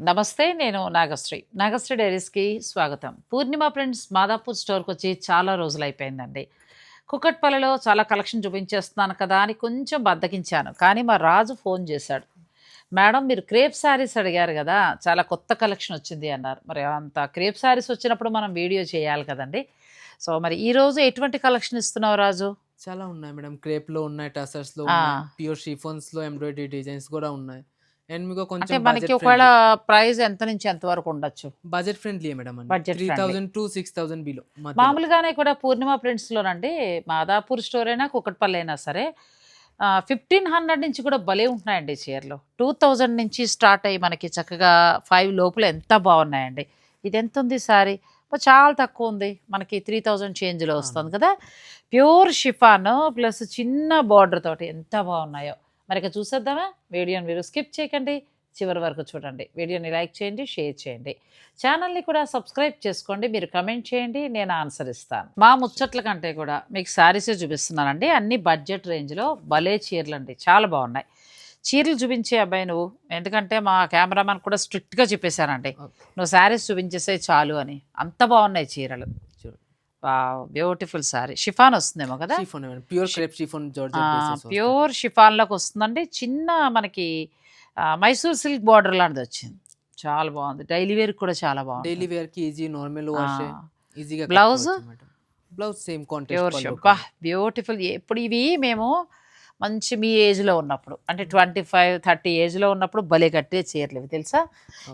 నమస్తే నేను నాగశ్రీ. నాగశ్రీ డైరీస్కి స్వాగతం. పూర్ణిమ ఫ్రెండ్స్ మాదాపూర్ స్టోర్కి వచ్చి చాలా రోజులు అయిపోయిందండి కుక్కట్పల్లిలో చాలా కలెక్షన్ చూపించేస్తున్నాను కదా అని కొంచెం బద్దకించాను కానీ మా రాజు ఫోన్ చేశాడు. మేడం మీరు క్రేప్ శారీస్ అడిగారు కదా చాలా కొత్త కలెక్షన్ వచ్చింది అన్నారు. మరి అంత క్రేప్ శారీస్ వచ్చినప్పుడు మనం వీడియో చేయాలి కదండి. సో మరి ఈ రోజు ఎటువంటి కలెక్షన్ ఇస్తున్నావు రాజు? చాలా ఉన్నాయి మేడం. క్రేప్లో ఉన్నాయి టసర్స్లో ఆ. ప్యూర్ షిఫోన్స్లో ఎంబ్రాయిడరీ డిజైన్స్ కూడా ఉన్నాయి. అండ్ మీకు అంటే కొంచెం మనకి ఒకవేళ ప్రైస్ ఎంత నుంచి ఎంత వరకు ఉండొచ్చు? Budget friendly madam Budget three. Thousand two six thousand below మామూలుగానే కూడా పూర్ణిమ ప్రింట్స్లోనండి మాదాపూర్ స్టోర్ అయినా కుక్కట్పల్లి అయినా సరే ఫిఫ్టీన్ హండ్రెడ్ నుంచి కూడా భలే ఉంటున్నాయండి చీరలు. టూ థౌజండ్ నుంచి స్టార్ట్ అయ్యి మనకి చక్కగా ఫైవ్ లోపల ఎంత బాగున్నాయండి. ఇది ఎంత ఉంది సారీ? చాలా తక్కువ ఉంది. మనకి త్రీ థౌజండ్ చేంజ్లో వస్తుంది కదా? ప్యూర్ షిఫాన్ ప్లస్ చిన్న బార్డర్ తోటి ఎంత బాగున్నాయో. మరి చూసేద్దామా? వీడియోని మీరు స్కిప్ చేయకండి చివరి వరకు చూడండి. వీడియోని లైక్ చేయండి షేర్ చేయండి. ఛానల్ని కూడా సబ్స్క్రైబ్ చేసుకోండి మీరు కమెంట్ చేయండి నేను ఆన్సర్ ఇస్తాను. మా ముచ్చట్ల కంటే కూడా మీకు శారీసే చూపిస్తున్నానండి. అన్ని బడ్జెట్ రేంజ్లో భలే చీరలు అండి చాలా బాగున్నాయి. చీరలు చూపించే అబ్బాయి నువ్వు ఎందుకంటే మా కెమెరామెన్ కూడా స్ట్రిక్ట్గా చెప్పేశానండి నువ్వు శారీస్ చూపించేసే చాలు అని. అంత బాగున్నాయి చీరలు. బ్యూటిఫుల్ శారీ షిఫాన్ వస్తుందేమో కదా? Chiffon pure crepe chiffon georgette pure షిఫాన్లోకి వస్తుందండి. చిన్న మనకి మైసూర్ సిల్క్ బార్డర్ లాంటిది వచ్చింది. చాలా బాగుంది. డైలీ వేర్ కూడా చాలా బాగుంది. డైలీ వేర్కి ఈజీ నార్మల్ వాష్ ఈజీగా Blouse? Blouse? Same pure contrast బా బ్యూటిఫుల్. ఇప్పుడు ఇవి మేము మంచి మీ ఏజ్లో ఉన్నప్పుడు అంటే ట్వంటీ ఫైవ్ థర్టీ ఏజ్లో ఉన్నప్పుడు భలే కట్టే చీరలు ఇవి తెలుసా?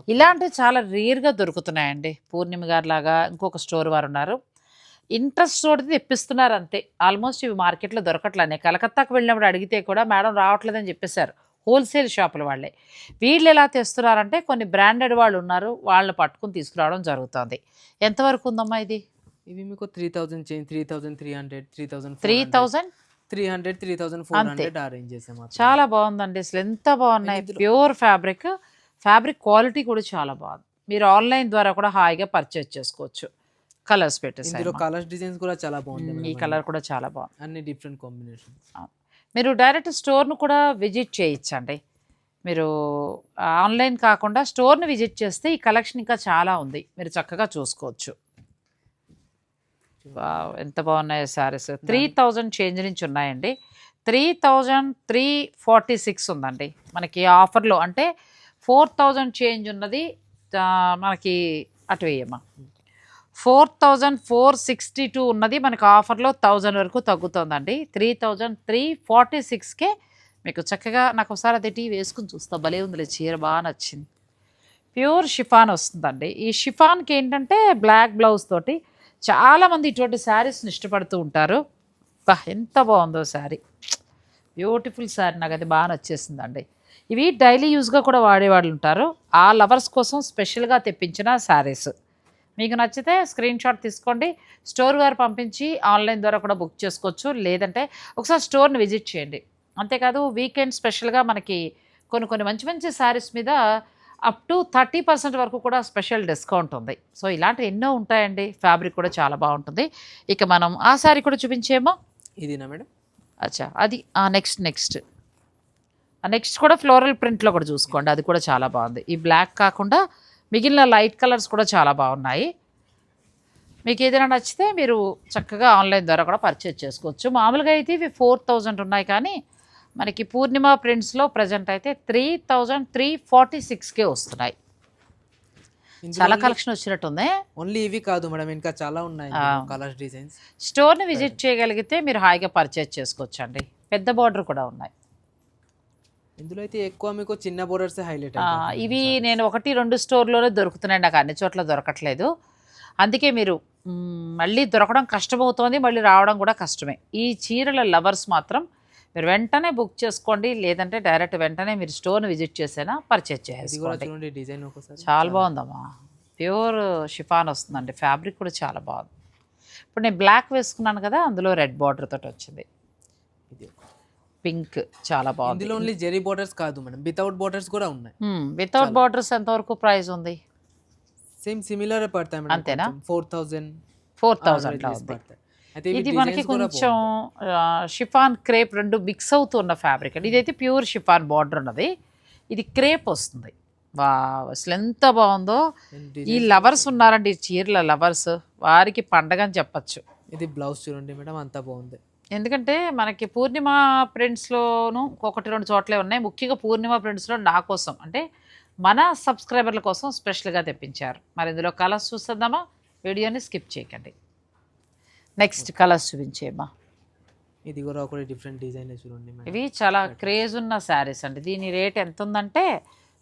ఇలాంటివి చాలా రేర్గా దొరుకుతున్నాయండి. పూర్ణిమ గారి లాగా ఇంకొక స్టోర్ వారు ఉన్నారు. ఇంట్రెస్ట్ తోటి తెప్పిస్తున్నారు అంతే ఆల్మోస్ట్ ఇవి మార్కెట్లో దొరకట్లేదు కలకత్తాకు వెళ్ళినప్పుడు అడిగితే కూడా మేడం రావట్లేదని చెప్పేశారు. హోల్సేల్ షాపుల వాళ్ళే. వీళ్ళు ఎలా తెస్తున్నారంటే కొన్ని బ్రాండెడ్ వాళ్ళు ఉన్నారు వాళ్ళని పట్టుకుని తీసుకురావడం జరుగుతుంది. ఎంతవరకు ఉందమ్మా ఇది? ఇవి మీకు three thousand change three thousand three hundred three thousand three thousand three hundred three thousand four. Hundred arrange చేసాం చాలా బాగుందండి అసలు. ఎంత బాగున్నాయి. Pure fabric. ఫ్యాబ్రిక్ క్వాలిటీ కూడా చాలా బాగుంది. మీరు ఆన్లైన్ ద్వారా కూడా హాయిగా పర్చేజ్ చేసుకోవచ్చు. కలర్స్ పెట్టేసి ఇందులో కలర్స్ డిజైన్స్ కూడా చాలా బాగుంది ఈ. కలర్ కూడా చాలా బాగుంది. అన్ని డిఫరెంట్ కాంబినేషన్ మీరు డైరెక్ట్ స్టోర్ను కూడా విజిట్ చేయొచ్చండి. మీరు ఆన్లైన్ కాకుండా స్టోర్ని విజిట్ చేస్తే ఈ కలెక్షన్ ఇంకా చాలా ఉంది. మీరు చక్కగా చూసుకోవచ్చు. వావ్, ఎంత బాగున్నాయి శారీస్ త్రీ థౌజండ్ చేంజ్ నుంచి ఉన్నాయండి. Three thousand three forty six ఉందండి. మనకి ఆఫర్లో అంటే ఫోర్ థౌజండ్ చేంజ్ ఉన్నది మనకి అటు వేయమ్మా four thousand four sixty two ఉన్నది. మనకు ఆఫర్లో థౌజండ్ వరకు తగ్గుతుందండి. త్రీ థౌజండ్ త్రీ ఫార్టీ సిక్స్కే మీకు చక్కగా నాకు ఒకసారి అది టీ వేసుకుని చూస్తా. భలే ఉందిలే చీర బాగా నచ్చింది. ప్యూర్ షిఫాన్ వస్తుందండి. ఈ షిఫాన్కి ఏంటంటే బ్లాక్ బ్లౌజ్ తోటి చాలామంది ఇటువంటి శారీస్ని ఇష్టపడుతూ ఉంటారు. బా ఎంత బాగుందో శారీ. బ్యూటిఫుల్ శారీ నాకు అది బాగా నచ్చేసిందండి. ఇవి డైలీ యూజ్గా కూడా వాడేవాళ్ళు ఉంటారు. ఆ లవర్స్ కోసం స్పెషల్గా తెప్పించిన శారీస్. మీకు నచ్చితే స్క్రీన్ షాట్ తీసుకోండి. స్టోర్ వారు పంపించి ఆన్లైన్ ద్వారా కూడా బుక్ చేసుకోవచ్చు. లేదంటే ఒకసారి స్టోర్ని విజిట్ చేయండి. అంతేకాదు వీకెండ్ స్పెషల్గా మనకి కొన్ని కొన్ని మంచి మంచి శారీస్ మీద అప్ టు థర్టీ పర్సెంట్ వరకు కూడా స్పెషల్ డిస్కౌంట్ ఉంది. సో ఇలాంటివి ఎన్నో ఉంటాయండి. ఫ్యాబ్రిక్ కూడా చాలా బాగుంటుంది. ఇక మనం ఆ శారీ కూడా చూపించేమో ఇదినా మేడం? అచ్చా అది నెక్స్ట్ నెక్స్ట్. నెక్స్ట్ కూడా ఫ్లోరల్ ప్రింట్లో కూడా చూసుకోండి. అది కూడా చాలా బాగుంది. ఈ బ్లాక్ కాకుండా మిగిలిన లైట్ కలర్స్ కూడా చాలా బాగున్నాయి. మీకు ఏదైనా నచ్చితే మీరు చక్కగా ఆన్లైన్ ద్వారా కూడా పర్చేజ్ చేసుకోవచ్చు. మామూలుగా అయితే ఇవి ఫోర్ థౌజండ్ ఉన్నాయి కానీ మనకి పూర్ణిమ ప్రింట్స్లో ప్రజెంట్ అయితే త్రీ థౌజండ్ త్రీ ఫార్టీ సిక్స్కే వస్తున్నాయి. చాలా కలెక్షన్ వచ్చినట్టుంది. ఓన్లీ ఇవి కాదు మేడం ఇంకా చాలా ఉన్నాయి. కలర్స్ డిజైన్స్ స్టోర్ని విజిట్ చేయగలిగితే మీరు హాయిగా పర్చేజ్ చేసుకోవచ్చు అండి పెద్ద బార్డర్ కూడా ఉన్నాయి. ఇందులో అయితే ఎక్కువ మీకు చిన్న బోర్డర్స్ హైలైట్ ఇవి నేను ఒకటి రెండు స్టోర్లోనే దొరుకుతున్నాయి. నాకు అన్ని చోట్ల దొరకట్లేదు. అందుకే మీరు మళ్ళీ దొరకడం కష్టమవుతోంది మళ్ళీ రావడం కూడా కష్టమే. ఈ చీరల లవర్స్ మాత్రం మీరు వెంటనే బుక్ చేసుకోండి లేదంటే డైరెక్ట్ వెంటనే మీరు స్టోర్ని విజిట్ చేసైనా పర్చేజ్ చూడండి డిజైన్ చాలా బాగుందమ్మా. ప్యూర్ షిఫాన్ వస్తుందండి. ఫ్యాబ్రిక్ కూడా చాలా బాగుంది. ఇప్పుడు నేను బ్లాక్ వేసుకున్నాను కదా అందులో రెడ్ బార్డర్ తోటి వచ్చింది. ఇది పింక్ చాలా బాగుంది. ఇందులో ఓన్లీ జెరీ బోర్డర్స్ కాదు మేడం. వితౌట్ బోర్డర్స్ కూడా ఉన్నాయి. వితౌట్ బార్డర్స్ ఎంతవరకు ప్రైస్ ఉంది? సేమ్ సిమిలర్ పడతాయి మేడం అంతేనా? ఫోర్ థౌసండ్ ఫోర్ థౌజండ్ ఇది మనకి కొంచెం షిఫాన్ క్రేప్ రెండు మిక్స్ అవుతున్న ఫ్యాబ్రిక్ అండి. ఇదైతే ప్యూర్ షిఫాన్ బార్డర్ ఉన్నది. ఇది క్రేప్ వస్తుంది. వా అసలు ఎంత బాగుందో. ఈ లవర్స్ ఉన్నారండి ఈ చీరల లవర్స్ వారికి పండగ అని చెప్పచ్చు. ఇది బ్లౌజ్ చూడండి మేడం అంత బాగుంది. ఎందుకంటే మనకి పూర్ణిమ ప్రింట్స్లోను ఒకటి రెండు చోట్లే ఉన్నాయి. ముఖ్యంగా పూర్ణిమ ప్రింట్స్లో నా కోసం. అంటే మన సబ్స్క్రైబర్ల కోసం స్పెషల్గా తెప్పించారు. మరి ఇందులో కలర్స్ చూస్తుందామా వీడియోని స్కిప్ చేయకండి. నెక్స్ట్ కలర్స్ చూపించేమ్మా ఇది కూడా ఒకటి డిఫరెంట్ డిజైన్ చూడండి ఇవి చాలా క్రేజ్ ఉన్న శారీస్ అండి. దీని రేట్ ఎంత ఉందంటే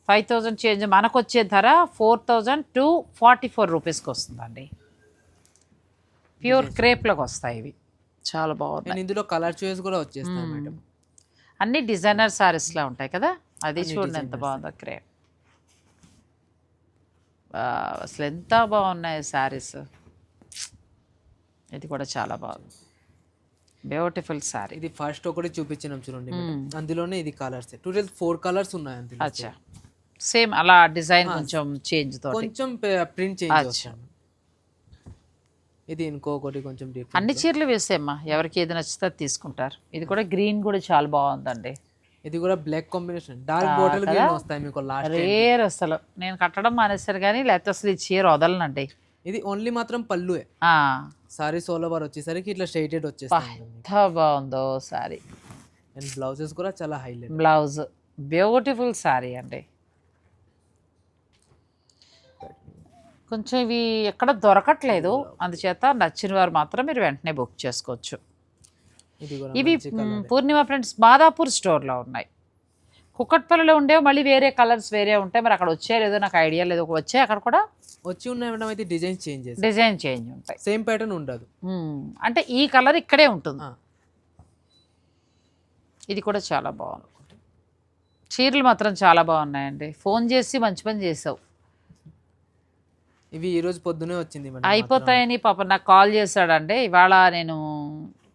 ఫైవ్ థౌజండ్ చేంజ్ మనకు వచ్చే ధర four thousand two forty four రూపీస్కి వస్తుందండి. ప్యూర్ క్రేప్లోకి వస్తాయి ఇవి. చాలా అండ్ ఇందులో కలర్ చాయిస్ కూడా వచ్చేస్తాయి మేడం. అన్ని డిజైనర్ సారీస్లా ఉంటాయి కదా? అది చూడండి ఎంత బాగుందో క్రేప్ అసలు ఎంత బాగున్నాయి శారీస్ ఇది కూడా చాలా బాగుంది. బ్యూటిఫుల్ శారీ ఇది ఫస్ట్ ఒకటి చూపించినాం చూడండి అందులోనే ఇది కలర్స్ టోటల్ ఫోర్ కలర్స్ ఉన్నాయి అందులో. అచ్చా. సేమ్ అలా డిజైన్ కొంచెం చేంజ్ కొంచెం ప్రింట్ చేంజ్ ఇది ఇంకొకటి కొంచెం డిఫరెంట్ అన్ని చీరలు వేసేమ్మా ఎవరికి ఏది నచ్చితే అది తీసుకుంటారు. ఇది కూడా గ్రీన్ కూడా చాలా బాగుందండి. ఇది కూడా black combination dark bottle green వస్తాయి మీకు లాస్ట్ రేర్ అసలు. నేను కట్టడం మానేశాను కానీ లేకపోతే అసలు ఈ చీర వదలనండి. ఇది ఓన్లీ మాత్రం పళ్ళుే సారీ సోలో బార్ వచ్చేసరికి ఇట్లా స్ట్రైటెడ్ వచ్చేస్తాయి ఎంత బాగుందో సారీ అండ్ బ్లౌజెస్ కూడా చాలా హైలైట్ బ్లౌజ్ బ్యూటిఫుల్ సారీ అండి. కొంచెం ఇవి ఎక్కడ దొరకట్లేదు. అందుచేత నచ్చిన వారు మాత్రం మీరు వెంటనే బుక్ చేసుకోవచ్చు. ఇవి పూర్ణిమ ఫ్రెండ్స్ మాదాపూర్ స్టోర్లో ఉన్నాయి. కుక్కట్పల్లిలో ఉండేవి మళ్ళీ వేరే కలర్స్ వేరే ఉంటాయి. మరి అక్కడ వచ్చే లేదో నాకు ఐడియా లేదు. వచ్చాయి అక్కడ కూడా వచ్చి ఉన్నాయి అయితే డిజైన్ చేంజ్ డిజైన్ చేంజ్ ఉంటాయి. సేమ్ ప్యాటర్న్ ఉండదు. అంటే ఈ కలర్ ఇక్కడే ఉంటుంది. ఇది కూడా చాలా బాగుంది. చీరలు మాత్రం చాలా బాగున్నాయండి. ఫోన్ చేసి మంచి పని చేసావు. ఇవి ఈ రోజు పొద్దునే వచ్చింది మేడం అయిపోతాయని పాప నాకు కాల్ చేశాడండి ఇవాళ నేను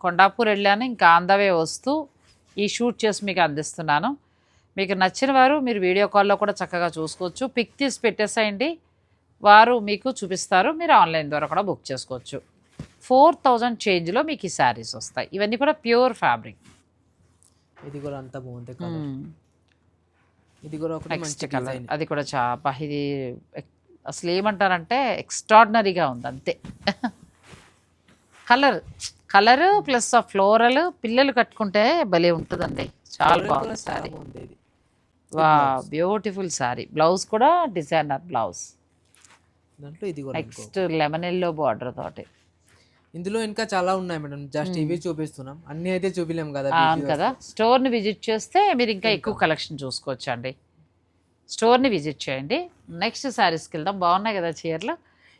కొండాపూర్ వెళ్ళాను ఇంకా ఆందవే వస్తూ ఈ షూట్ చేసి మీకు అందిస్తున్నాను. మీకు నచ్చిన వారు మీరు వీడియో కాల్లో కూడా చక్కగా చూసుకోవచ్చు. పిక్ తీసి పెట్టేసేయండి. వారు మీకు చూపిస్తారు. మీరు ఆన్లైన్ ద్వారా కూడా బుక్ చేసుకోవచ్చు. ఫోర్ థౌజండ్ చేంజ్లో మీకు ఈ శారీస్ వస్తాయి. ఇవన్నీ కూడా ప్యూర్ ఫ్యాబ్రిక్. ఇది కూడా అంత బాగుంది ఇది కూడా ఒకటి డిజైన్. అది కూడా చా బా, ఇది అసలు ఏమంటారంటే ఎక్స్ట్రాడినరీగా ఉంది అంతే కలర్ కలర్ ప్లస్ ఆ ఫ్లోరల్ పిల్లలు కట్టుకుంటే భలే ఉంటుందండి. చాలా బాగుంది సారీ. వా బ్యూటిఫుల్ సారీ. బ్లౌజ్ కూడా డిజైనర్ బ్లౌజ్. దాంట్లో ఇది. నెక్స్ట్ లెమన్ ఎల్లో బార్డర్ తోటి. ఇందులో ఇంకా చాలా ఉన్నాయి మేడం. జస్ట్ ఇవి చూపిస్తున్నాం. అన్ని అయితే చూపిలేం కదా అవును కదా. స్టోర్ని విజిట్ చేస్తే మీరు ఇంకా ఎక్కువ కలెక్షన్ చూసుకోవచ్చు అండి స్టోర్ని విజిట్ చేయండి. నెక్స్ట్ శారీస్కి వెళ్దాం బాగున్నాయి కదా చీరలు.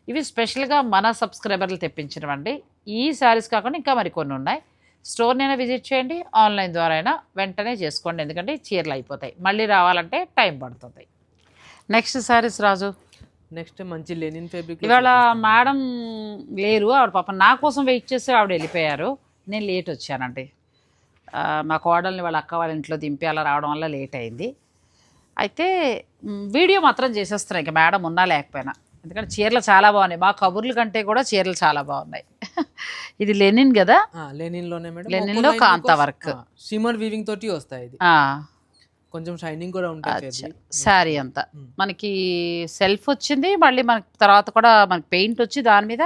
ఇవి స్పెషల్గా మన సబ్స్క్రైబర్లు తెప్పించినవండి. ఈ శారీస్ కాకుండా ఇంకా మరికొన్ని ఉన్నాయి. స్టోర్ని అయినా విజిట్ చేయండి. ఆన్లైన్ ద్వారా అయినా వెంటనే చేసుకోండి. ఎందుకంటే చీరలు అయిపోతాయి. మళ్ళీ రావాలంటే టైం పడుతుంది. నెక్స్ట్ శారీస్ రాజు. నెక్స్ట్ మంచి లెనిన్ ఫేబ్రిక్ ఇవాళ మేడం లేరు. ఆవిడ పాపం నా కోసం వెయిట్ చేసి ఆవిడ వెళ్ళిపోయారు. నేను లేట్ వచ్చానండి. మా కోడల్ని వాళ్ళ అక్క వాళ్ళ ఇంట్లో దింపి అలా రావడం వల్ల లేట్ అయింది. అయితే వీడియో మాత్రం చేసేస్తున్నాయి. ఇంకా మేడం ఉన్నా లేకపోయినా. ఎందుకంటే చీరలు చాలా బాగున్నాయి. మా కబుర్ల కంటే కూడా చీరలు చాలా బాగున్నాయి. ఇది లెనిన్ కదా? లెనిన్లోనే మేడం. లెనిన్లో కాంతా వర్క్. షిమర్ వీవింగ్ తోటి వస్తాయి ఇది. కొంచెం షైనింగ్ కూడా ఉంటుంది. శారీ అంతా. మనకి సెల్ఫ్ వచ్చింది. మళ్ళీ మనకి తర్వాత కూడా మనకి పెయింట్ వచ్చి దాని మీద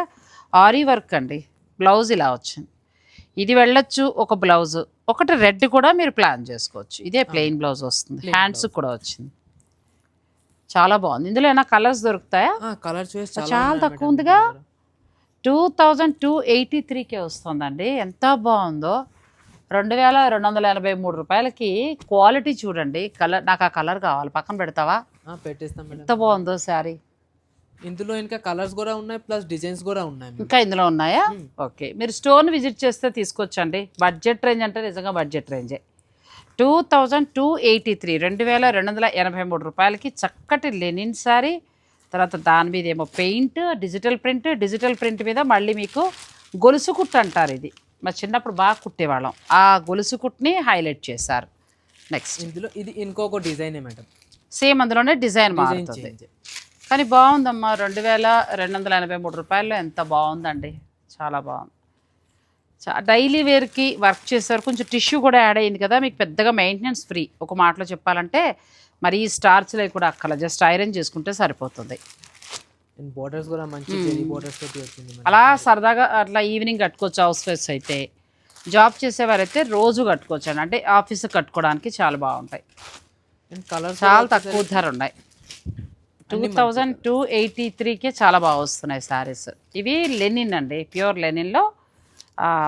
ఆరీ వర్క్ అండి. బ్లౌజ్ ఇలా వచ్చింది. ఇది వెళ్ళొచ్చు ఒక బ్లౌజ్. ఒకటి రెడ్ కూడా మీరు ప్లాన్ చేసుకోవచ్చు. ఇదే ప్లెయిన్ బ్లౌజ్ వస్తుంది. హ్యాండ్స్ కూడా వచ్చింది. చాలా బాగుంది. ఇందులో ఏమైనా కలర్స్ దొరుకుతాయా? కలర్ చాలా తక్కువ ఉందిగా? Two thousand two eighty three K వస్తుందండి. ఎంత బాగుందో. రెండు వేల రెండు వందల ఎనభై మూడు రూపాయలకి క్వాలిటీ చూడండి. కలర్ నాకు ఆ కలర్ కావాలి. పక్కన పెడతావా? పెట్టేస్తాం ఎంత బాగుందో శారీ. ఇందులో ఇంకా కలర్స్ కూడా ఉన్నాయి ప్లస్ డిజైన్స్ కూడా ఉన్నాయి. ఇంకా ఇందులో ఉన్నాయా? ఓకే. మీరు స్టోర్ని విజిట్ చేస్తే తీసుకొచ్చండి. బడ్జెట్ రేంజ్ అంటే నిజంగా budget రేంజే. Two thousand two eighty three రెండు వేల రెండు వందల ఎనభై మూడు రూపాయలకి చక్కటి లెనిన్ శారీ తర్వాత దాని మీద ఏమో paint digital print digital print మీద మళ్ళీ మీకు గొలుసు కుట్టు అంటారు ఇది. మా చిన్నప్పుడు బాగా కుట్టేవాళ్ళం. ఆ గొలుసు కుట్టుని హైలైట్ చేశారు. నెక్స్ట్ ఇందులో ఇది ఇంకొక డిజైనే మేడం. సేమ్ అందులోనే డిజైన్ మారుతుంది. కానీ బాగుందమ్మా. రెండు వేల రెండు వందల ఎనభై మూడు రూపాయల్లో ఎంత బాగుందండి. చాలా బాగుంది. డైలీ వేర్కి వర్క్ చేశారు కొంచెం టిష్యూ కూడా యాడ్ అయింది కదా. మీకు పెద్దగా మెయింటెనెన్స్ ఫ్రీ. ఒక మాటలో చెప్పాలంటే మరి ఈ స్టార్చ్లో కూడా అక్కల జస్ట్ ఐరన్ చేసుకుంటే సరిపోతుంది. బోర్డర్స్ కూడా మంచి బోర్డర్స్ అలా సరదాగా అట్లా ఈవినింగ్ కట్టుకోవచ్చు హౌస్ వైఫ్స్ అయితే. జాబ్ చేసేవారైతే రోజు కట్టుకోవచ్చు అండి అంటే ఆఫీస్ కట్టుకోవడానికి చాలా బాగుంటాయి. చాలా తక్కువ ధర ఉన్నాయి. Two thousand two eighty three K చాలా బాగా వస్తున్నాయి శారీస్. ఇవి లెనిన్ అండి ప్యూర్ లెనిన్లో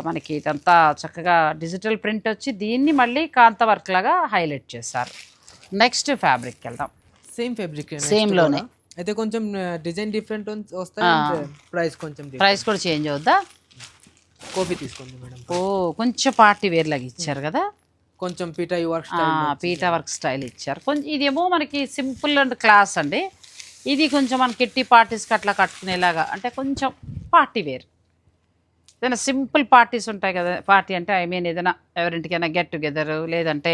మనకి ఇదంతా చక్కగా డిజిటల్ ప్రింట్ వచ్చి దీన్ని మళ్ళీ కాంత వర్క్ లాగా హైలైట్ చేశారు. నెక్స్ట్ ఫ్యాబ్రిక్కి వెళ్దాం సేమ్ ఫ్యాబ్రిక్ Same లోనే. అయితే కొంచెం డిజైన్ డిఫరెంట్ వస్తాయి ప్రైస్ కొంచెం. ప్రైస్ కూడా చేంజ్ అవుద్దా? కాపీ తీసుకోండి మేడం. ఓ కొంచెం పార్టీ వేర్ లాగా ఇచ్చారు కదా? కొంచెం పీటా వర్క్ పీటా వర్క్ స్టైల్ ఇచ్చారు. కొంచెం ఇదేమో మనకి సింపుల్ అండ్ క్లాస్ అండి. ఇది కొంచెం మన కిట్టి పార్టీస్కి అట్లా కట్టుకునేలాగా. అంటే కొంచెం పార్టీ వేర్. ఏదైనా సింపుల్ పార్టీస్ ఉంటాయి కదా పార్టీ అంటే ఐ మీన్ ఏదైనా ఎవరింటికైనా గెట్ టుగెదర్ లేదంటే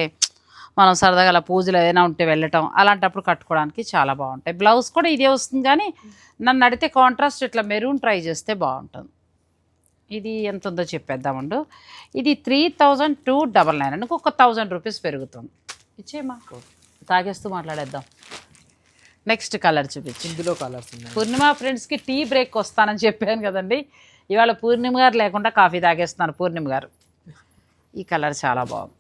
మనం సరదాగా అలా పూజలు ఏదైనా ఉంటే వెళ్ళటం అలాంటప్పుడు కట్టుకోవడానికి చాలా బాగుంటాయి. బ్లౌజ్ కూడా ఇదే వస్తుంది కానీ నన్ను అడిగితే కాంట్రాస్ట్ ఇట్లా మెరూన్ ట్రై చేస్తే బాగుంటుంది. ఇది ఎంత ఉందో చెప్పేద్దామండు ఇది three thousand two double nine అని ఒక థౌజండ్ రూపీస్ పెరుగుతుంది. ఇచ్చేయమా తాగేస్తూ మాట్లాడేద్దాం. నెక్స్ట్ కలర్ చూపించి. ఇందులో కలర్స్ ఉన్నాయి. పూర్ణిమ ఫ్రెండ్స్కి టీ బ్రేక్ వస్తానని చెప్పాను కదండి. ఇవాళ పూర్ణిమ గారు లేకుండా కాఫీ తాగేస్తున్నారు పూర్ణిమ గారు. ఈ కలర్ చాలా బాగుంది.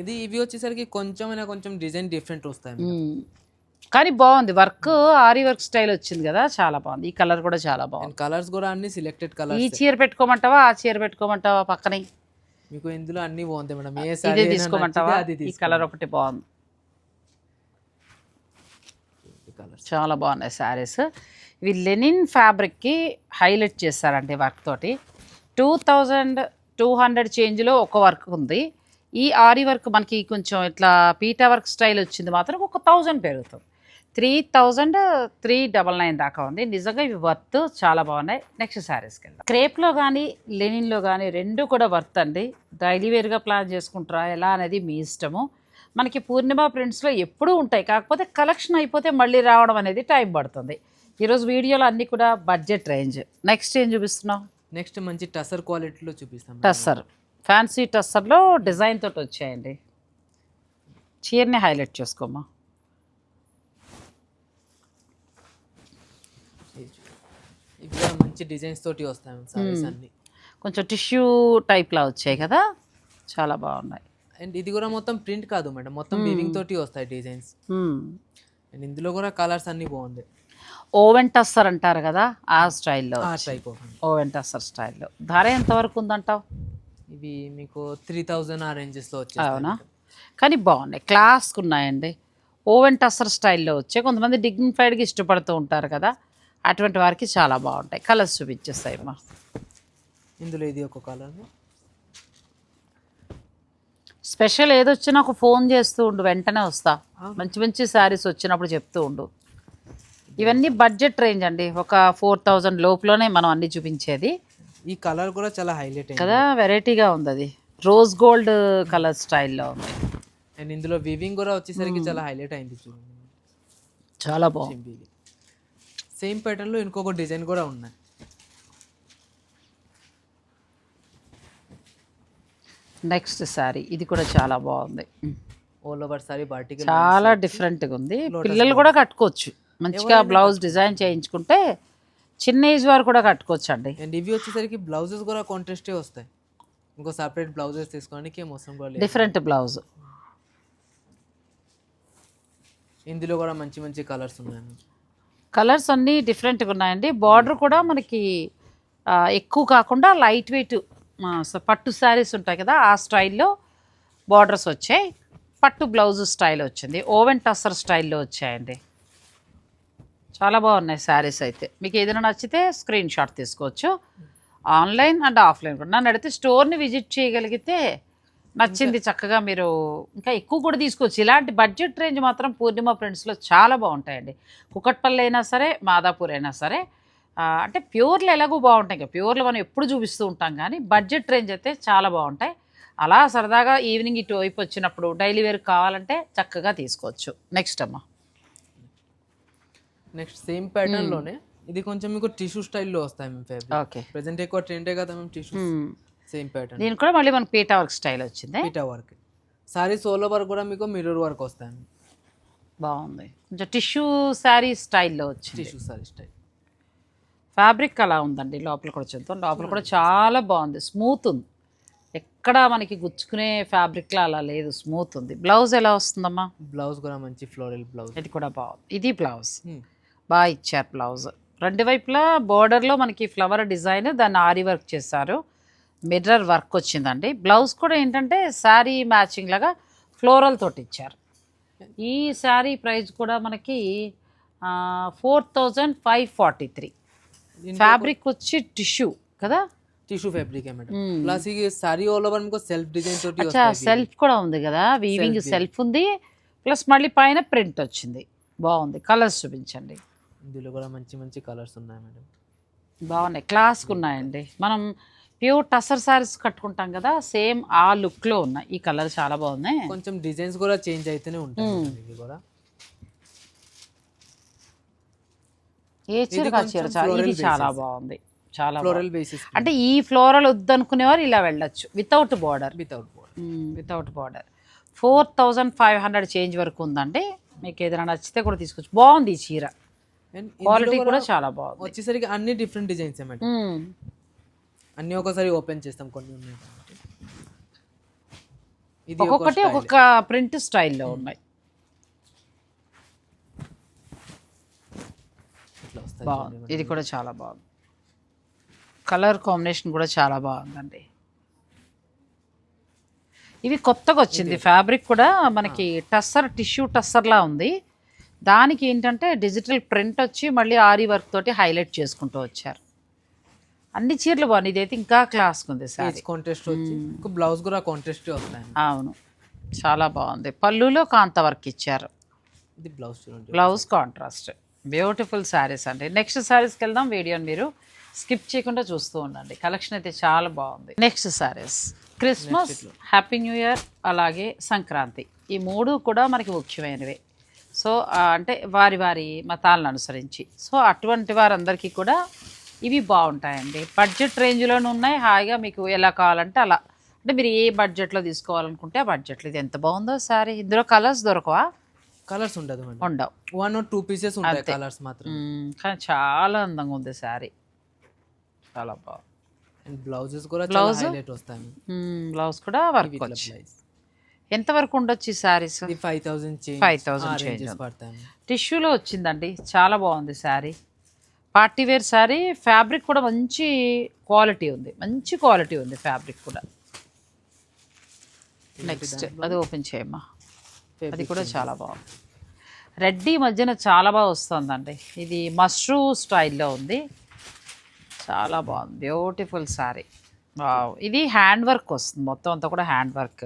ఇది ఇవి వచ్చేసరికి కొంచెమైనా కొంచెం డిజైన్ డిఫరెంట్ వస్తాయి. కానీ బాగుంది. వర్క్ ఆరి వర్క్ స్టైల్ వచ్చింది కదా చాలా బాగుంది. ఈ కలర్ కూడా చాలా బాగుంది. కలర్స్ కూడా అన్ని సిలెక్టెడ్ ఈ కలర్స్ చీర పెట్టుకోమంటావా ఆ చీర పెట్టుకోమంటావా పక్కనే? మీకు ఇందులో అన్ని బాగుంటాయి మేడం. ఏ తీసుకోమంటావా? అది ఈ కలర్ ఒకటి బాగుంది. కలర్స్. చాలా బాగున్నాయి శారీస్. ఇవి లెనిన్ ఫ్యాబ్రిక్కి హైలైట్ చేశారండి వర్క్ తోటి. టూ థౌజండ్ టూ హండ్రెడ్ చేంజ్లో ఒక వర్క్ ఉంది. ఈ ఆరి వర్క్ మనకి కొంచెం ఇట్లా పీటా వర్క్ స్టైల్ వచ్చింది మాత్రం ఒక థౌజండ్ పెరుగుతుంది. Three thousand three double nine దాకా ఉంది. నిజంగా ఇవి వర్త్ చాలా బాగున్నాయి. నెక్స్ట్ శారీస్కి వెళ్దాం. క్రేప్లో కానీ లెనిన్లో కానీ రెండు కూడా వర్త్ అండి. డైలీ వేర్గా ప్లాన్ చేసుకుంటారా? ఎలా అనేది మీ ఇష్టము. మనకి పూర్ణిమ ప్రింట్స్లో ఎప్పుడూ ఉంటాయి. కాకపోతే కలెక్షన్ అయిపోతే మళ్ళీ రావడం అనేది టైం పడుతుంది. ఈరోజు వీడియోలో అన్నీ కూడా బడ్జెట్ రేంజ్ నెక్స్ట్ ఏం చూపిస్తున్నావు? నెక్స్ట్ మంచి టసర్ క్వాలిటీలో చూపిస్తాం. టస్సర్ ఫ్యాన్సీ టస్సర్లో డిజైన్ తోటి వచ్చాయండి. చీరని హైలైట్ చేసుకోమా మంచి డిజైన్స్ తోటి వస్తాయి. సారీస్ అన్ని. కొంచెం టిష్యూ టైప్లా వచ్చాయి కదా. చాలా బాగున్నాయి. అండ్ ఇది కూడా మొత్తం ప్రింట్ కాదు మేడం. మొత్తం వీవింగ్ తోటి వస్తాయి డిజైన్స్ అండ్ ఇందులో కూడా కలర్స్ అన్ని బాగుంది. ఓవెన్ టస్సర్ అంటారు కదా ఆ స్టైల్లో ఆ టైప్ ఆఫ్ ఓవెన్ టస్సర్ స్టైల్లో ధర ఎంతవరకు ఉందంటావు? ఇవి మీకు త్రీ థౌజండ్ ఆ రేంజెస్లో వచ్చాయి అవునా? కానీ బాగున్నాయి. క్లాస్కి ఉన్నాయండి. ఓవెన్ టస్సర్ స్టైల్లో వచ్చే కొంతమంది డిగ్నిఫైడ్గా ఇష్టపడుతూ ఉంటారు కదా అటువంటి వారికి చాలా బాగుంటాయి. కలర్స్ చూపించేస్తాయి అమ్మా ఇందులో ఇది ఒక కలర్ స్పెషల్ ఏదొచ్చినా ఒక ఫోన్ చేస్తూ ఉండు వెంటనే వస్తా. మంచి మంచి శారీస్ వచ్చినప్పుడు చెప్తూ ఉండు. ఇవన్నీ బడ్జెట్ రేంజ్ అండి. ఒక ఫోర్ థౌజండ్ లోపులోనే మనం అన్ని చూపించేది. ఈ కలర్ కూడా చాలా హైలైట్ కదా వెరైటీగా ఉంది అది రోజ్ గోల్డ్ కలర్ స్టైల్లో ఉంది. అండ్ ఇందులో వివింగ్ కూడా వచ్చేసరికి చాలా హైలైట్ అయింది చాలా బాగుంది. సేమ్ ప్యాటర్న్లో ఇంకొక డిజైన్ కూడా ఉన్నాయి. నెక్స్ట్ శారీ ఇది కూడా చాలా బాగుంది. ఆల్ ఓవర్ సారీ బాటికల్ చాలా డిఫరెంట్గా ఉంది. పిల్లలు కూడా కట్టుకోవచ్చు. మంచిగా బ్లౌజ్ డిజైన్ చేయించుకుంటే చిన్న ఏజ్ వారు కూడా కట్టుకోవచ్చు అండి అండ్ ఇవి వచ్చేసరికి బ్లౌజెస్ కూడా కాంట్రాస్టే వస్తాయి. ఇంకో సపరేట్ బ్లౌజెస్ తీసుకోవడానికి ఏం అవసరం కూడా లేదు. డిఫరెంట్ బ్లౌజ్ ఇందులో కూడా మంచి మంచి కలర్స్ ఉన్నాయి కలర్స్ అన్నీ డిఫరెంట్గా ఉన్నాయండి. బార్డర్ కూడా మనకి ఎక్కువ కాకుండా లైట్ వెయిట్ పట్టు శారీస్ ఉంటాయి కదా ఆ స్టైల్లో బార్డర్స్ వచ్చాయి. పట్టు బ్లౌజ్ స్టైల్ వచ్చింది. ఓవెన్ టస్సర్ స్టైల్లో వచ్చాయండి. చాలా బాగున్నాయి శారీస్ అయితే. మీకు ఏదైనా నచ్చితే స్క్రీన్ షాట్ తీసుకోవచ్చు. ఆన్లైన్ అండ్ ఆఫ్లైన్ కూడా. నన్ను అడిగితే స్టోర్ని విజిట్ చేయగలిగితే నచ్చింది చక్కగా మీరు ఇంకా ఎక్కువ కూడా తీసుకోవచ్చు. ఇలాంటి బడ్జెట్ రేంజ్ మాత్రం పూర్ణిమ ప్రింట్స్లో చాలా బాగుంటాయండి. కుకట్పల్లి అయినా సరే మాదాపూర్ అయినా సరే అంటే ప్యూర్లు ఎలాగో బాగుంటాయి. ఇంకా ప్యూర్లు మనం ఎప్పుడు చూపిస్తూ ఉంటాం కానీ బడ్జెట్ రేంజ్ అయితే చాలా బాగుంటాయి. అలా సరదాగా ఈవినింగ్ ఇటు వైపు వచ్చినప్పుడు డైలీ వేర్ కావాలంటే చక్కగా తీసుకోవచ్చు. నెక్స్ట్ అమ్మా. నెక్స్ట్ సేమ్ ప్యాటర్న్లోనే ఇది కొంచెం మీకు టిష్యూ స్టైల్లో వస్తాయి మేము ఫ్యాబ్రిక్ ఓకే. ప్రెసెంట్ ఎక్కువ ట్రెండే కదా మేము. Tissue same pattern. దీని కూడా మళ్ళీ మనకి పీటా వర్క్ స్టైల్ వచ్చింది. పీటా వర్క్. సారీ సోలో వర్క్ కూడా మీకు మిర్రర్ వర్క్ వస్తాయి బాగుంది. కొంచెం టిష్యూ శారీ స్టైల్లో వచ్చింది. Tissue sorry style. ఫ్యాబ్రిక్ అలా ఉందండి లోపల కూడా చూద్దాం లోపల కూడా చాలా బాగుంది. స్మూత్ ఉంది. ఎక్కడ మనకి గుచ్చుకునే ఫ్యాబ్రిక్లో అలా లేదు. స్మూత్ ఉంది. బ్లౌజ్ ఎలా వస్తుందమ్మా? బ్లౌజ్ కూడా మంచి ఫ్లోరల్ బ్లౌజ్. ఇది కూడా బాగుంది. ఇది బ్లౌజ్. బాగా ఇచ్చారు బ్లౌజ్. రెండు వైపులా బోర్డర్లో మనకి ఫ్లవర్ డిజైన్ దాన్ని ఆరి వర్క్ చేశారు. మిర్రర్ వర్క్ వచ్చిందండి. బ్లౌజ్ కూడా ఏంటంటే శారీ మ్యాచింగ్ లాగా ఫ్లోరల్ తోటి ఇచ్చారు. ఈ శారీ ప్రైస్ కూడా మనకి four thousand five forty three. Fabric వచ్చి టిష్యూ కదా? Tissue fabric madam. ప్లస్ ఈ సారీ ఆల్ ఓవర్ మీకు సెల్ఫ్ డిజైన్ తోటి సెల్ఫ్ కూడా ఉంది కదా? వీవింగ్ సెల్ఫ్ ఉంది. ప్లస్ మళ్ళీ పైన ప్రింట్ వచ్చింది. బాగుంది. కలర్స్ చూపించండి. ఇందులో కూడా మంచి మంచి కలర్స్ ఉన్నాయి మేడం. బాగున్నాయి. క్లాస్కి ఉన్నాయండి. మనం ప్యూర్ టసర్ సారీస్ కట్టుకుంటాం కదా? సేమ్ ఆ లుక్లో ఉన్నాయి. ఈ కలర్ చాలా బాగున్నాయి. కొంచెం డిజైన్స్ కూడా చేంజ్ అయితేనే ఉంటాయి ఇవి కూడా. ఏ చీర చీర చాలా ఇది చాలా. బాగుంది. చాలా ఫ్లోరల్. బేసిస్ అంటే ఈ ఫ్లోరల్ వద్దనుకునేవారు ఇలా వెళ్ళొచ్చు. Without border without border without border four thousand five hundred change వరకు ఉందండి మీకు ఏదైనా నచ్చితే కూడా తీసుకోవచ్చు బాగుంది ఈ చీర. క్వాలిటీ కూడా చాలా బాగుంది. వచ్చేసరికి అన్ని డిఫరెంట్ డిజైన్స్ మ్మ్. అన్ని ఒకసారి ఓపెన్ చేస్తాం కొన్ని ఉన్నాయి ఒక్కొక్కటి. ఒక్కొక్క ప్రింట్ స్టైల్లో ఉన్నాయి. ఇట్లా వస్తాయి బాగుంది ఇది కూడా చాలా బాగుంది. కలర్ కాంబినేషన్ కూడా చాలా బాగుందండి. ఇది కొత్తగా వచ్చింది. ఫ్యాబ్రిక్ కూడా మనకి టస్సర్ టిష్యూ టస్సర్లా ఉంది. దానికి ఏంటంటే డిజిటల్ ప్రింట్ వచ్చి మళ్ళీ ఆరి వర్క్ తోటి హైలైట్ చేసుకుంటూ వచ్చారు. అన్ని చీరలు బాగున్నాయి. ఇదైతే ఇంకా క్లాస్కి ఉంది సార్ ఏజ్ కాంటెస్ట్ వచ్చి. బ్లౌజ్ కూడా కాంటెస్ట్ వస్తాయి అవును. చాలా బాగుంది. పళ్ళులో కాంత వర్క్ ఇచ్చారు. ఇది blouse blouse contrast beautiful saris అండి. నెక్స్ట్ శారీస్కి వెళ్దాం వీడియోని మీరు స్కిప్ చేయకుండా చూస్తూ ఉండండి. కలెక్షన్ అయితే చాలా బాగుంది. Next saris Christmas happy new year అలాగే సంక్రాంతి. ఈ మూడు కూడా మనకి ముఖ్యమైనవే. సో అంటే వారి వారి మతాలను అనుసరించి. సో అటువంటి వారందరికీ కూడా ఇవి బాగుంటాయండి. బడ్జెట్ రేంజ్లోనే ఉన్నాయి. హాయిగా మీకు ఎలా కావాలంటే అలా. అంటే మీరు ఏ బడ్జెట్లో తీసుకోవాలనుకుంటే ఆ బడ్జెట్లో ఇది ఎంత బాగుందో సారీ. ఇందులో కలర్స్ దొరకవా? కలర్స్ ఉండదు ఉండవు. వన్ ఆర్ టూ పీసెస్ ఉంటాయి కలర్స్ మాత్రం. కానీ చాలా అందంగా ఉంది శారీ. చాలా బాగుంది. అండ్ బ్లౌజెస్ కూడా Blouse? హైలైట్ వస్తాయి. బ్లౌజ్ కూడా వర్క్ ఎంత వరకు ఉండొచ్చు ఈ శారీస్? ఇది five thousand change 5,000 change. Ranges ఉంది. పడతాయి టిష్యూలో వచ్చిందండి. చాలా బాగుంది sari. Party wear sari fabric కూడా మంచి క్వాలిటీ ఉంది. మంచి క్వాలిటీ ఉంది ఫ్యాబ్రిక్ కూడా. నెక్స్ట్ అది ఓపెన్ చేయమ్మా. అది కూడా చాలా బాగుంది. రెడ్ ఈ మధ్యన చాలా బాగా వస్తుందండి. ఇది మష్రూ స్టైల్లో ఉంది. చాలా బాగుంది. బ్యూటిఫుల్ శారీ ఇది హ్యాండ్ వర్క్ వస్తుంది. మొత్తం అంతా కూడా హ్యాండ్ వర్క్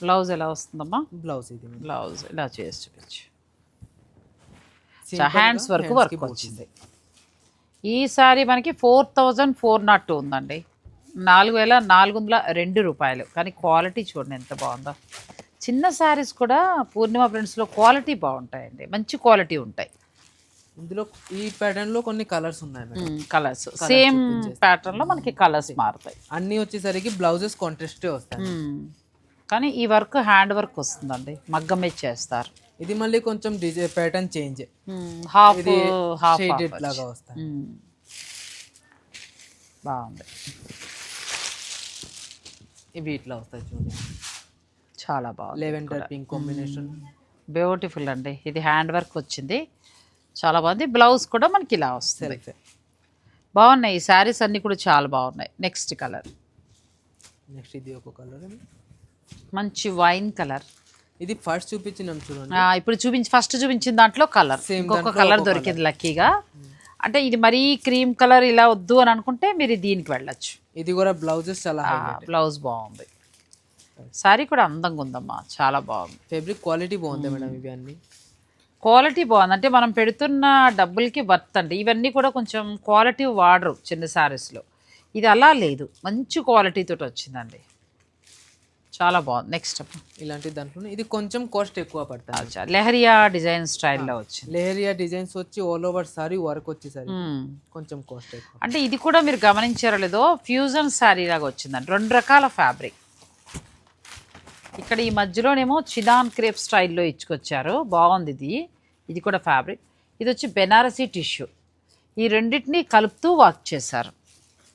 బ్లౌజ్ ఎలా వస్తుందమ్మా? బ్లౌజ్ ఇది బ్లౌజ్ ఇలా చేసి చూపించు. హ్యాండ్స్ వరకు వర్క్ వచ్చింది. ఈ సారీ మనకి four thousand four nought two ఉందండి. నాలుగు వేల నాలుగు వందల రెండు రూపాయలు. కానీ క్వాలిటీ చూడండి ఎంత బాగుందో. చిన్న శారీస్ కూడా పూర్ణిమ ప్రింట్స్లో క్వాలిటీ బాగుంటాయండి. మంచి క్వాలిటీ ఉంటాయి. ఇందులో ఈ ప్యాటర్న్లో కొన్ని కలర్స్ ఉన్నాయి కలర్స్ సేమ్ ప్యాటర్న్లో మనకి కలర్స్ మారుతాయి. అన్ని వచ్చేసరికి బ్లౌజెస్ కాంట్రాస్టే వస్తాయి. కానీ ఈ వర్క్ హ్యాండ్ వర్క్ వస్తుందండి. మగ్గం మీద చేస్తారు. ఇది మళ్ళీ కొంచెం design pattern change half half లాగా వస్తాయి. బాగుంది. ఇవి ఇట్లా వస్తాయి చూడండి చాలా బాగుంది లెవెండర్ పింక్ కాంబినేషన్ బ్యూటిఫుల్ అండి. ఇది హ్యాండ్ వర్క్ వచ్చింది. చాలా బాగుంది. బ్లౌజ్ కూడా మనకి ఇలా వస్తుంది. బాగున్నాయి. ఈ శారీస్ అన్నీ కూడా చాలా బాగున్నాయి. నెక్స్ట్ కలర్ నెక్స్ట్ ఇది ఒక కలర్ మంచి వైన్ కలర్ ఇది ఫస్ట్ చూపించినాం చూడండి. ఇప్పుడు చూపించి ఫస్ట్ చూపించిన దాంట్లో కలర్ ఇంకొక కలర్ దొరికింది లక్కీగా అంటే ఇది మరీ క్రీమ్ కలర్ ఇలా వద్దు అని అనుకుంటే మీరు దీనికి వెళ్ళచ్చు. ఇది కూడా బ్లౌజెస్ చాలా బ్లౌజ్ బాగుంది. శారీ కూడా అందంగా ఉందమ్మా. చాలా బాగుంది. ఫ్యాబ్రిక్ క్వాలిటీ బాగుంది మేడం ఇవి అన్ని క్వాలిటీ బాగుంది. అంటే మనం పెడుతున్న డబ్బులకి వర్త్ అండి. ఇవన్నీ కూడా కొంచెం క్వాలిటీ వాడరు చిన్న శారీస్లో ఇది అలా లేదు. మంచి క్వాలిటీతో వచ్చిందండి. చాలా బాగుంది. నెక్స్ట్ ఇలాంటి దాంట్లో ఇది కొంచెం కాస్ట్ ఎక్కువ పడుతుంది. లెహరియా డిజైన్ స్టైల్లో వచ్చింది. లేహరియా డిజైన్స్ వచ్చి ఆల్ ఓవర్ సారీ వర్క్ వచ్చేసరి. కొంచెం కాస్ట్ ఎక్కువ. అంటే ఇది కూడా మీరు గమనించారో లేదో ఫ్యూజన్ శారీ లాగా వచ్చిందండి. రెండు రకాల ఫ్యాబ్రిక్ ఇక్కడ ఈ మధ్యలోనేమో చిదాన్ క్రేప్ స్టైల్లో ఇచ్చుకొచ్చారు. బాగుంది ఇది. ఇది కూడా ఫ్యాబ్రిక్. ఇది వచ్చి బెనారసీ టిష్యూ. ఈ రెండింటిని కలుపుతూ వర్క్ చేశారు.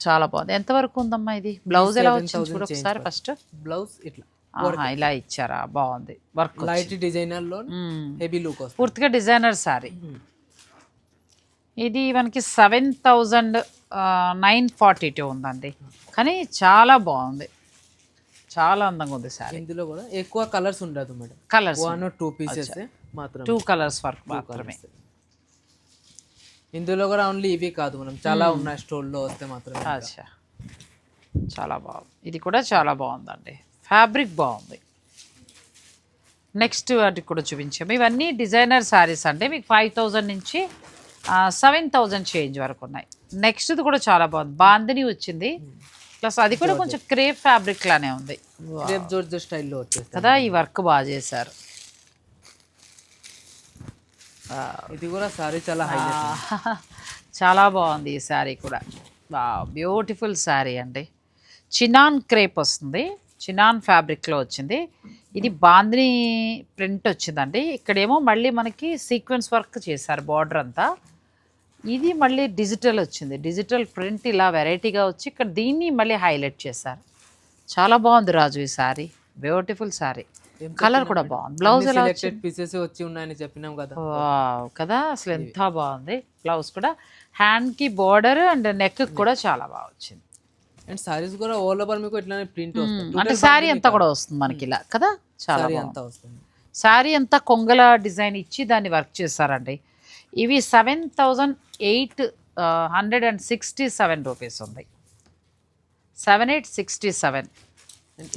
చాలా బాగుంది. ఎంతవరకు ఉందమ్మా ఇది? బ్లౌజ్ ఎలా వచ్చింది ఒకసారి ఫస్ట్. బ్లౌజ్ ఇట్లా. ఇలా ఇచ్చారా? బాగుంది. వర్క్ లైట్ డిజైనర్లో హెవీ లుక్ పూర్తిగా డిజైనర్ శారీ ఇది మనకి seven thousand nine forty two ఉందండి. కానీ చాలా బాగుంది. చాలా అందంగా ఉంది శారీ. ఇందులో కూడా ఎక్కువ కలర్స్ ఉండదు madam. Colours one two pieces మాత్రం టూ కలర్స్ వర్క్ మాత్రమే. ఇందులో కూడా ఓన్లీ ఇవి కాదు మనం చాలా ఉన్నాయి స్టోర్లో వస్తే మాత్రం అచ్చా. చాలా బాగుంది ఇది కూడా చాలా బాగుందండి. ఫ్యాబ్రిక్ బాగుంది. నెక్స్ట్ వాటికి కూడా చూపించాము. ఇవన్నీ డిజైనర్ శారీస్ అండి. మీకు ఫైవ్ థౌజండ్ నుంచి సెవెన్ థౌజండ్ చేంజ్ వరకు ఉన్నాయి. నెక్స్ట్ది కూడా చాలా బాగుంది. బాందిని వచ్చింది. ప్లస్ అది కూడా కొంచెం క్రేప్ ఫ్యాబ్రిక్ లానే ఉంది. రేప్ జోర్జ్ స్టైల్లో వచ్చేస్తుంది కదా ఈ వర్క్ బాగా చేశారు. ఇది కూడా సారీ చాలా ఆ, చాలా బాగుంది ఈ శారీ కూడా. బ్యూటిఫుల్ శారీ అండి. చినాన్ క్రేప్ వస్తుంది. చినాన్ ఫ్యాబ్రిక్లో వచ్చింది. ఇది బాందిని ప్రింట్ వచ్చిందండి. ఇక్కడేమో మళ్ళీ మనకి సీక్వెన్స్ వర్క్ చేశారు బార్డర్ అంతా. ఇది మళ్ళీ డిజిటల్ వచ్చింది. డిజిటల్ ప్రింట్ ఇలా వెరైటీగా వచ్చి ఇక్కడ దీన్ని మళ్ళీ హైలైట్ చేశారు. చాలా బాగుంది రాజు ఈ శారీ బ్యూటిఫుల్ శారీ కలర్ కూడా బాగుంది. బ్లౌజ్ ఎలా పీసెస్ వచ్చి ఉన్నాయని చెప్పినాం కదా. కదా అసలు ఎంత బాగుంది. బ్లౌజ్ కూడా. హ్యాండ్కి బార్డర్ అండ్ నెక్ కూడా చాలా బాగా వచ్చింది. అండ్ సారీస్ కూడా ఆల్ ఓవర్ మీకు ఇట్లానే ప్రింట్ వస్తుంది. అంటే శారీ అంతా కూడా వస్తుంది మనకి ఇలా కదా? చాలా సారీ అంతా వస్తుంది. శారీ అంతా కొంగల డిజైన్ ఇచ్చి దాన్ని వర్క్ చేశారండి. ఇవి seven thousand eight hundred and sixty seven rupees ఉంది. Seven eight sixty seven.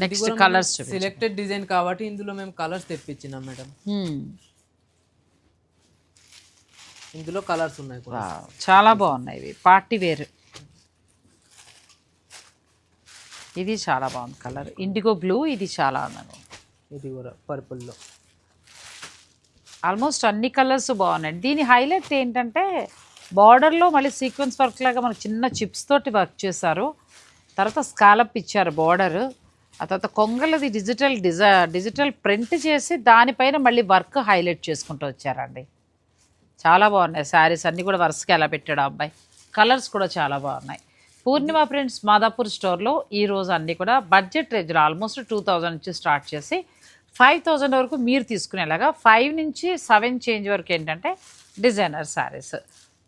Next colours selected design కాబట్టి ఇందులో మేము కలర్స్ తెప్పించినాం మేడం. ఇందులో కలర్స్ ఉన్నాయి చాలా బాగున్నాయి ఇవి. పార్టీ వేర్ ఇది చాలా బాగుంది కలర్ ఇండిగో బ్లూ ఇది చాలా ఉంది. ఇది కూడా పర్పుల్లో ఆల్మోస్ట్ అన్ని కలర్స్ బాగున్నాయి. దీని హైలైట్ ఏంటంటే బార్డర్లో మళ్ళీ సీక్వెన్స్ వర్క్ లాగా మనకు చిన్న చిప్స్ తోటి వర్క్ చేశారు. తర్వాత స్కాలప్ ఇచ్చారు బార్డర్ ఆ తర్వాత కొంగలది డిజిటల్ డిజా డిజిటల్ ప్రింట్ చేసి దానిపైన మళ్ళీ వర్క్ హైలైట్ చేసుకుంటూ వచ్చారండి. చాలా బాగున్నాయి. శారీస్ అన్నీ కూడా వరుసగా ఎలా పెట్టాడు అబ్బాయి. కలర్స్ కూడా చాలా బాగున్నాయి. పూర్ణిమ ప్రింట్స్ మాదాపూర్ స్టోర్లో ఈ రోజు అన్నీ కూడా బడ్జెట్ రేంజ్లో ఆల్మోస్ట్ టూ థౌజండ్ నుంచి స్టార్ట్ చేసి ఫైవ్ థౌజండ్ వరకు మీరు తీసుకునేలాగా ఫైవ్ నుంచి సెవెన్ చేంజ్ వరకు ఏంటంటే డిజైనర్ శారీస్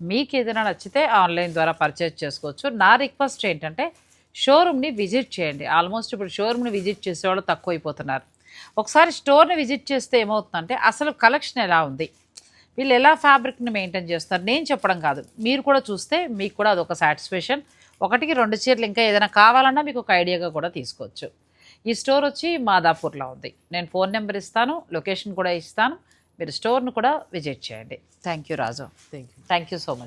మీకు ఏదైనా నచ్చితే ఆన్లైన్ ద్వారా పర్చేజ్ చేసుకోవచ్చు. నా రిక్వెస్ట్ ఏంటంటే షోరూమ్ని విజిట్ చేయండి. ఆల్మోస్ట్ ఇప్పుడు షోరూమ్ని విజిట్ చేసేవాళ్ళు తక్కువైపోతున్నారు. ఒకసారి స్టోర్ని విజిట్ చేస్తే ఏమవుతుందంటే అసలు కలెక్షన్ ఎలా ఉంది? వీళ్ళు ఎలా ఫ్యాబ్రిక్ని మెయింటైన్ చేస్తారు నేను చెప్పడం కాదు. మీరు కూడా చూస్తే మీకు కూడా అదొక సాటిస్ఫాక్షన్. ఒకటికి రెండు చీరలు ఇంకా ఏదైనా కావాలన్నా మీకు ఒక ఐడియాగా కూడా తీసుకోవచ్చు. ఈ స్టోర్ వచ్చి మాదాపూర్లో ఉంది. నేను ఫోన్ నెంబర్ ఇస్తాను లొకేషన్ కూడా ఇస్తాను. మీరు స్టోర్ను కూడా విజిట్ చేయండి. Thank you Raju. Thank you thank you so much.